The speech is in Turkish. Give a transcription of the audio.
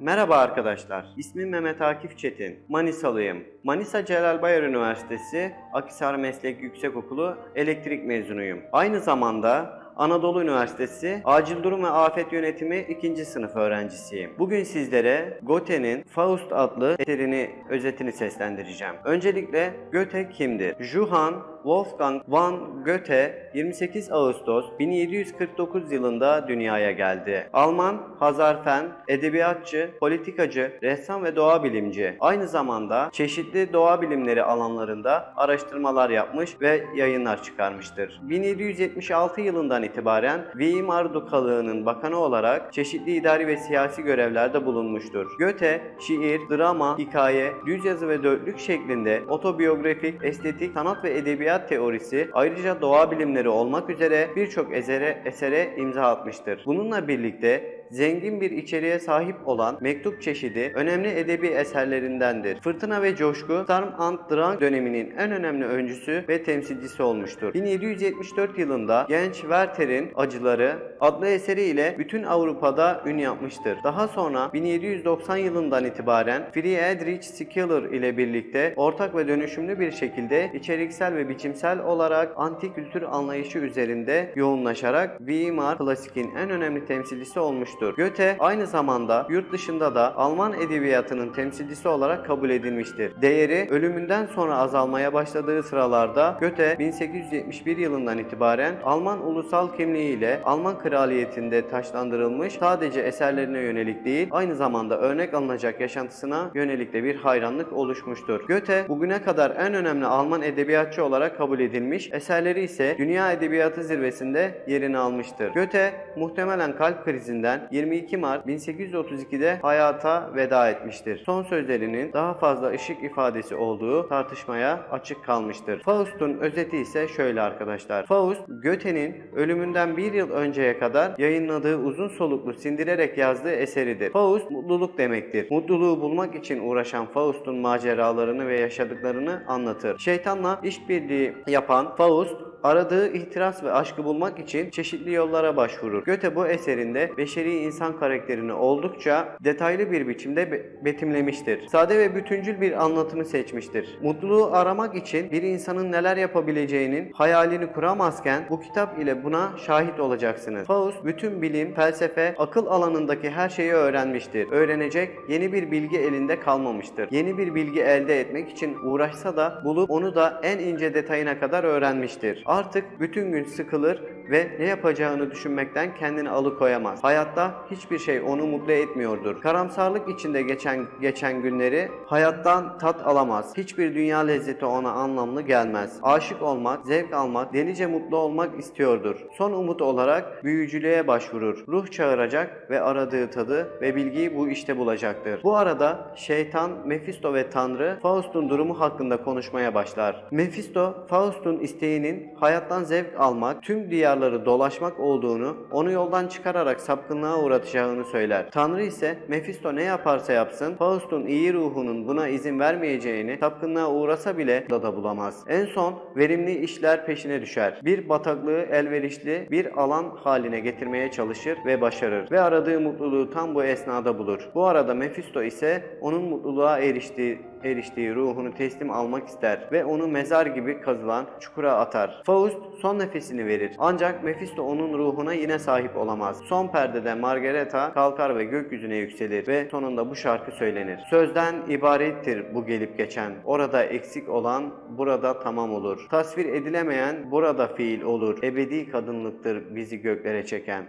Merhaba arkadaşlar. İsmim Mehmet Akif Çetin. Manisalıyım. Manisa Celal Bayar Üniversitesi Akhisar Meslek Yüksekokulu elektrik mezunuyum. Aynı zamanda Anadolu Üniversitesi Acil Durum ve Afet Yönetimi 2. sınıf öğrencisiyim. Bugün sizlere Goethe'nin Faust adlı eserini, özetini seslendireceğim. Öncelikle Goethe kimdir? Johann Wolfgang van Goethe 28 Ağustos 1749 yılında dünyaya geldi. Alman, Hazarfen, edebiyatçı, politikacı, ressam ve doğa bilimci. Aynı zamanda çeşitli doğa bilimleri alanlarında araştırmalar yapmış ve yayınlar çıkarmıştır. 1776 yılından itibaren Weimar Dukalığı'nın bakanı olarak çeşitli idari ve siyasi görevlerde bulunmuştur. Goethe, şiir, drama, hikaye, düz yazı ve dörtlük şeklinde otobiyografik, estetik, sanat ve edebiyat teorisi ayrıca doğa bilimleri olmak üzere birçok esere, esere imza atmıştır. Bununla birlikte zengin bir içeriğe sahip olan mektup çeşidi önemli edebi eserlerindendir. Fırtına ve Coşku, Storm and Drang döneminin en önemli öncüsü ve temsilcisi olmuştur. 1774 yılında genç Werther'in Acıları adlı eseriyle bütün Avrupa'da ün yapmıştır. Daha sonra 1790 yılından itibaren Friedrich Schiller ile birlikte ortak ve dönüşümlü bir şekilde içeriksel ve biçimsel olarak antik kültür anlayışı üzerinde yoğunlaşarak Weimar klasikin en önemli temsilcisi olmuştur. Goethe aynı zamanda yurt dışında da Alman edebiyatının temsilcisi olarak kabul edilmiştir. Değeri ölümünden sonra azalmaya başladığı sıralarda Goethe 1871 yılından itibaren Alman ulusal kimliğiyle Alman kraliyetinde taşlandırılmış sadece eserlerine yönelik değil aynı zamanda örnek alınacak yaşantısına yönelik de bir hayranlık oluşmuştur. Goethe bugüne kadar en önemli Alman edebiyatçı olarak kabul edilmiş, eserleri ise dünya edebiyatı zirvesinde yerini almıştır. Goethe muhtemelen kalp krizinden 22 Mart 1832'de hayata veda etmiştir. Son sözlerinin daha fazla ışık ifadesi olduğu tartışmaya açık kalmıştır. Faust'un özeti ise şöyle arkadaşlar. Faust, Goethe'nin ölümünden bir yıl önceye kadar yayınladığı uzun soluklu sindirerek yazdığı eseridir. Faust mutluluk demektir. Mutluluğu bulmak için uğraşan Faust'un maceralarını ve yaşadıklarını anlatır. Şeytanla işbirliği yapan Faust aradığı ihtiras ve aşkı bulmak için çeşitli yollara başvurur. Goethe bu eserinde beşeri insan karakterini oldukça detaylı bir biçimde be- betimlemiştir. Sade ve bütüncül bir anlatımı seçmiştir. Mutluluğu aramak için bir insanın neler yapabileceğinin hayalini kuramazken bu kitap ile buna şahit olacaksınız. Faust bütün bilim, felsefe, akıl alanındaki her şeyi öğrenmiştir. Öğrenecek yeni bir bilgi elinde kalmamıştır. Yeni bir bilgi elde etmek için uğraşsa da bulup onu da en ince detayına kadar öğrenmiştir. Artık bütün gün sıkılır ve ne yapacağını düşünmekten kendini alıkoyamaz. Hayatta hiçbir şey onu mutlu etmiyordur. Karamsarlık içinde geçen geçen günleri hayattan tat alamaz. Hiçbir dünya lezzeti ona anlamlı gelmez. Aşık olmak, zevk almak, delice mutlu olmak istiyordur. Son umut olarak büyücülüğe başvurur. Ruh çağıracak ve aradığı tadı ve bilgiyi bu işte bulacaktır. Bu arada şeytan, Mephisto ve Tanrı Faust'un durumu hakkında konuşmaya başlar. Mephisto, Faust'un isteğinin hayattan zevk almak, tüm diyarları dolaşmak olduğunu, onu yoldan çıkararak sapkınlığa uğratacağını söyler. Tanrı ise Mephisto ne yaparsa yapsın, Faust'un iyi ruhunun buna izin vermeyeceğini, sapkınlığa uğrasa bile da da bulamaz. En son verimli işler peşine düşer. Bir bataklığı elverişli bir alan haline getirmeye çalışır ve başarır. Ve aradığı mutluluğu tam bu esnada bulur. Bu arada Mephisto ise onun mutluluğa eriştiği eriştiği ruhunu teslim almak ister ve onu mezar gibi kazılan çukura atar. Faust son nefesini verir. Ancak Mephisto onun ruhuna yine sahip olamaz. Son perdede Margareta kalkar ve gökyüzüne yükselir ve sonunda bu şarkı söylenir. Sözden ibarettir bu gelip geçen. Orada eksik olan burada tamam olur. Tasvir edilemeyen burada fiil olur. Ebedi kadınlıktır bizi göklere çeken.